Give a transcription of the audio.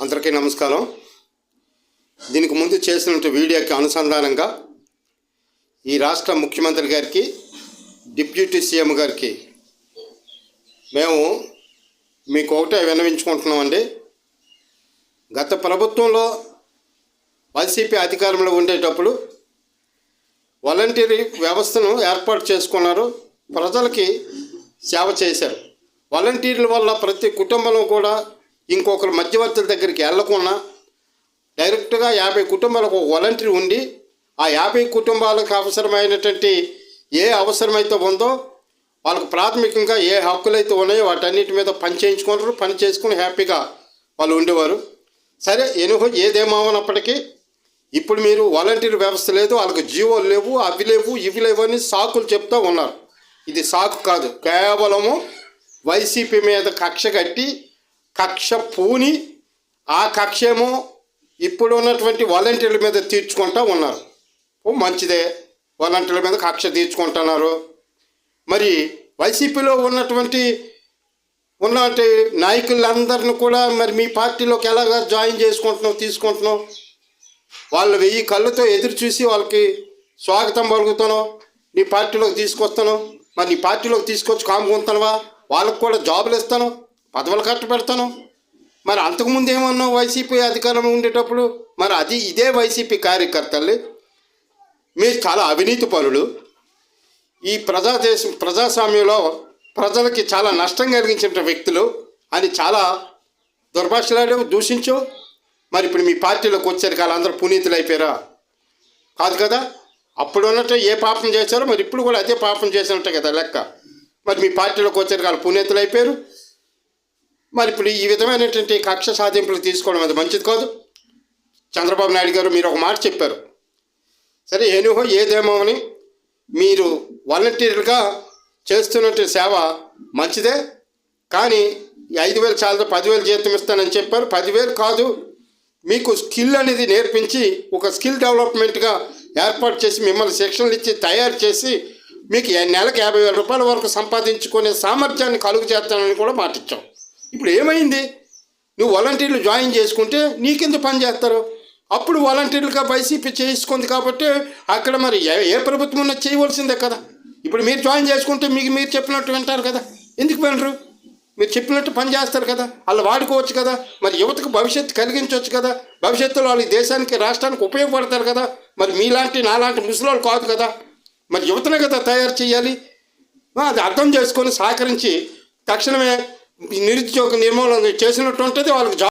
అందరికీ నమస్కారం. దీనికి ముందు చేసిన వీడియోకి అనుసంధానంగా ఈ రాష్ట్ర ముఖ్యమంత్రి గారికి డిప్యూటీ సీఎం గారికి మేము మీకు ఒకటే విన్నవించుకుంటున్నామండి. గత ప్రభుత్వంలో వైసీపీ అధికారంలో ఉండేటప్పుడు వాలంటీరీ వ్యవస్థను ఏర్పాటు చేసుకున్నారు. ప్రజలకి సేవ చేశారు. వాలంటీర్ల వల్ల ప్రతి కుటుంబంలో కూడా ఇంకొకరు మధ్యవర్తుల దగ్గరికి వెళ్ళకుండా డైరెక్ట్గా యాభై కుటుంబాలకు ఒక వాలంటీర్ ఉండి ఆ యాభై కుటుంబాలకు అవసరమైనటువంటి ఏ అవసరమైతే ఉందో వాళ్ళకు ప్రాథమికంగా ఏ హక్కులు అయితే ఉన్నాయో వాటన్నిటి మీద పని చేయించుకుంటారు పని చేసుకుని హ్యాపీగా వాళ్ళు ఉండేవారు. సరే ఎనుకో ఏదేమోనప్పటికీ ఇప్పుడు మీరు వాలంటీర్ వ్యవస్థ లేదు వాళ్ళకి జీవోలు లేవు అవి లేవు ఇవి లేవు అని సాకులు చెప్తూ ఉన్నారు. ఇది సాకు కాదు కేవలము వైసీపీ మీద కక్ష కట్టి కక్ష పూని ఆ కక్ష ఏమో ఇప్పుడు ఉన్నటువంటి వాలంటీర్ల మీద తీర్చుకుంటూ ఉన్నారు. ఓ మంచిదే. వాలంటీర్ల మీద కక్ష తీర్చుకుంటున్నారు. మరి వైసీపీలో ఉన్నటువంటి ఉన్నటువంటి నాయకులందరిని కూడా మరి మీ పార్టీలోకి ఎలాగ జాయిన్ చేసుకుంటున్నావు తీసుకుంటున్నావు? వాళ్ళు వెయ్యి కళ్ళతో ఎదురు చూసి వాళ్ళకి స్వాగతం పలుకుతున్నావు. నీ పార్టీలోకి తీసుకొస్తాను మరి నీ పార్టీలోకి తీసుకొచ్చి కాముకుంటానువా వాళ్ళకి కూడా జాబులు ఇస్తాను పదవులు ఖర్చు పెడతాను. మరి అంతకుముందు ఏమన్నావు వైసీపీ అధికారం ఉండేటప్పుడు మరి అది ఇదే వైసీపీ కార్యకర్తలు మీరు చాలా అవినీతి పరులు. ఈ ప్రజాదేశం ప్రజాస్వామ్యంలో ప్రజలకి చాలా నష్టం కలిగించిన వ్యక్తులు. అని చాలా దుర్భాషలాడు దూషించు. మరి ఇప్పుడు మీ పార్టీలోకి వచ్చారు కాదు అందరూ పునీతులు అయిపోయారా? కాదు కదా? అప్పుడు ఉన్నట్టు ఏ పాపం చేశారో మరి ఇప్పుడు కూడా అదే పాపం చేసినట్టే కదా లెక్క. మరి మీ పార్టీలోకి వచ్చారు కాదు పునీతులు అయిపోయారు. మరి ఇప్పుడు ఈ విధమైనటువంటి కక్ష సాధింపులు తీసుకోవడం అది మంచిది కాదు. చంద్రబాబు నాయుడు గారు మీరు ఒక మాట చెప్పారు. సరే ఏనుహో ఏదేమో అని మీరు వాలంటీర్గా చేస్తున్నట్టు సేవ మంచిదే. కానీ ఐదు వేలు చాలా పదివేలు జీతం ఇస్తానని చెప్పారు. పదివేలు కాదు మీకు స్కిల్ అనేది నేర్పించి ఒక స్కిల్ డెవలప్మెంట్గా ఏర్పాటు చేసి మిమ్మల్ని శిక్షణలు ఇచ్చి తయారు చేసి మీకు నెలకు యాభై వేల రూపాయల వరకు సంపాదించుకునే సామర్థ్యాన్ని కలుగు చేస్తానని కూడా మాటిచ్చాం. ఇప్పుడు ఏమైంది? నువ్వు వాలంటీర్లు జాయిన్ చేసుకుంటే నీకెందు పని చేస్తారు? అప్పుడు వాలంటీర్లుగా వైసీపీ చేసుకుంది కాబట్టి అక్కడ మరి ఏ ఏ ప్రభుత్వం ఉన్నా చేయవలసిందే కదా. ఇప్పుడు మీరు జాయిన్ చేసుకుంటే మీకు మీరు చెప్పినట్టు వింటారు కదా. ఎందుకు వినరు? మీరు చెప్పినట్టు పని చేస్తారు కదా. వాళ్ళు వాడుకోవచ్చు కదా. మరి యువతకు భవిష్యత్తు కలిగించవచ్చు కదా. భవిష్యత్తులో వాళ్ళు ఈ దేశానికి రాష్ట్రానికి ఉపయోగపడతారు కదా. మరి మీలాంటి నాలాంటి ముసలోళ్ళు కాదు కదా. మరి యువతనే కదా తయారు చేయాలి. అది అర్థం చేసుకొని సహకరించి తక్షణమే నిరుద్యోగ నిర్మూలన చేసినట్టు ఉంటుంది వాళ్ళకి జాబ్